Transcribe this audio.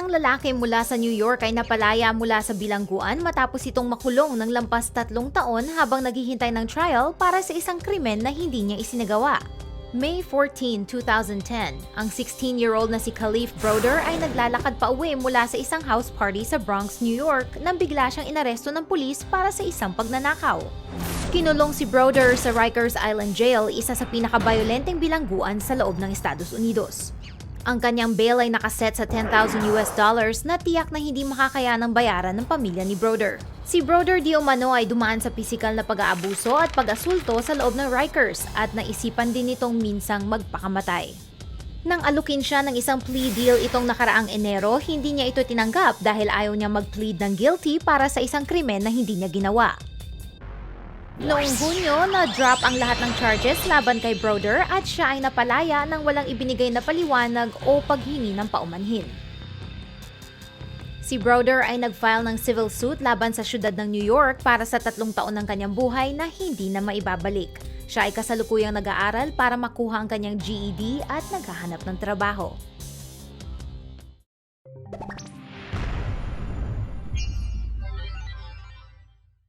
Isang lalaki mula sa New York ay napalaya mula sa bilangguan matapos itong makulong ng lampas tatlong taon habang naghihintay ng trial para sa isang krimen na hindi niya isinagawa. May 14, 2010, ang 16-year-old na si Khalif Broder ay naglalakad pa uwi mula sa isang house party sa Bronx, New York nang bigla siyang inaresto ng pulis para sa isang pagnanakaw. Kinulong si Broder sa Rikers Island Jail, isa sa pinakabayolenteng bilangguan sa loob ng Estados Unidos. Ang kanyang bail ay nakaset sa 10,000 US dollars na tiyak na hindi makakayanang bayaran ng pamilya ni Broder. Si Broder di umano ay dumaan sa pisikal na pag-aabuso at pag-asulto sa loob ng Rikers at naisipan din nitong minsang magpakamatay. Nang alukin siya ng isang plea deal itong nakaraang Enero, hindi niya ito tinanggap dahil ayaw niya mag-plead ng guilty para sa isang krimen na hindi niya ginawa. Noong Hunyo, na-drop ang lahat ng charges laban kay Broder at siya ay napalaya nang walang ibinigay na paliwanag o paghingi ng paumanhin. Si Broder ay nag-file ng civil suit laban sa syudad ng New York para sa tatlong taon ng kanyang buhay na hindi na maibabalik. Siya ay kasalukuyang nag-aaral para makuha ang kanyang GED at naghahanap ng trabaho.